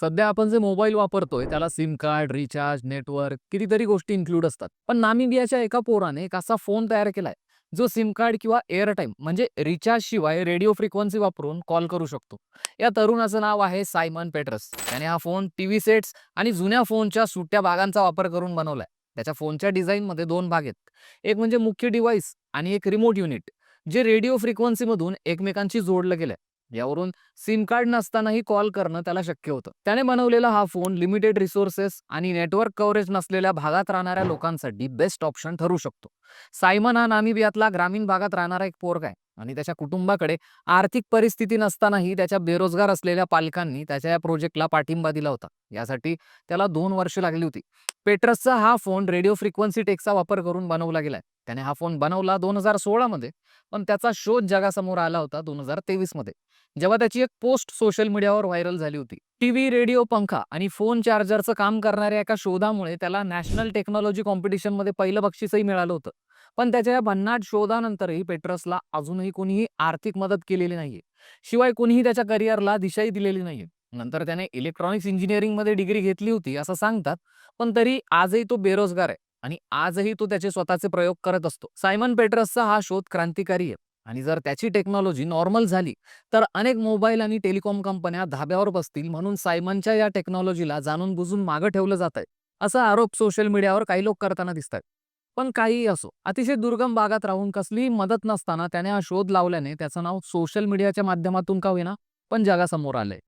सध्या आपण जे मोबाईल वापरतोय त्याला सिम कार्ड, रिचार्ज, नेटवर्क कितीतरी गोष्टी इन्क्लूड असतात. पण नामिबियाच्या एका पोराने एक असा फोन तयार केलाय, जो सिम कार्ड किंवा एअरटाईम म्हणजे रिचार्ज शिवाय रेडिओ फ्रिक्वेन्सी वापरून कॉल करू शकतो. या तरुणाचं नाव आहे सायमन पेट्रस. त्याने हा फोन टीव्ही सेट्स आणि जुन्या फोनच्या सुट्ट्या भागांचा वापर करून बनवलाय. त्याच्या फोनच्या डिझाईनमध्ये दोन भाग आहेत. एक म्हणजे मुख्य डिव्हाइस आणि एक रिमोट युनिट, जे रेडिओ फ्रिक्वेन्सीमधून एकमेकांशी जोडलं गेलंय. यावरून सिम कार्ड नसतानाही कॉल करणं त्याला शक्य होतं. त्याने बनवलेला हा फोन लिमिटेड रिसोर्सेस आणि नेटवर्क कव्हरेज नसलेल्या भागात राहणाऱ्या लोकांसाठी बेस्ट ऑप्शन ठरू शकतो. सायमन हा नामिबियातला ग्रामीण भागात राहणारा एक पोरग आहे आणि त्याच्या कुटुंबाकडे आर्थिक परिस्थिती नसतानाही त्याच्या बेरोजगार असलेल्या पालकांनी त्याच्या या प्रोजेक्टला पाठिंबा दिला होता. यासाठी त्याला दोन वर्ष लागली होती. पेट्रसचा हा फोन रेडिओ फ्रिक्वेन्सी टेकचा वापर करून बनवला गेलाय. त्याने हा फोन बनवला 2016 मध्ये, पण त्याचा शोध जगासमोर आला होता 2023 मध्ये. जेव्हा त्याची एक पोस्ट सोशल मीडियावर व्हायरल झाली होती. टीव्ही, रेडिओ, पंखा आणि फोन चार्जरचं काम करणाऱ्या एका शोधामुळे त्याला नॅशनल टेक्नॉलॉजी कॉम्पिटिशनमध्ये पहिलं बक्षीसही मिळालं होतं. पण त्याच्या या भन्नाट शोधानंतरही पेट्रसला अजूनही कोणीही आर्थिक मदत केलेली नाहीये. शिवाय कोणीही त्याच्या करिअरला दिशाही दिलेली नाहीये. नंतर त्याने इलेक्ट्रॉनिक्स इंजिनिअरिंगमध्ये डिग्री घेतली होती असं सांगतात. पण तरी आजही तो बेरोजगार आहे आणि आजही तो त्याचे स्वतःचे प्रयोग करत असतो. सायमन पेट्रसचा हा शोध क्रांतिकारी आहे आणि जर त्याची टेक्नॉलॉजी नॉर्मल झाली, तर अनेक मोबाईल आणि टेलिकॉम कंपन्या धाब्यावर बसतील म्हणून सायमनच्या या टेक्नॉलॉजीला जाणून-बुजून मागं ठेवलं जातंय. असा आरोप सोशल मीडियावर काही लोक करताना दिसतायत. पण काहीही असो, अतिशय दुर्गम भागात राहून कसलीही मदत नसताना त्याने हा शोध लावल्याने त्याचं नाव सोशल मीडियाच्या माध्यमातून का होईना, पण जगासमोर आलंय.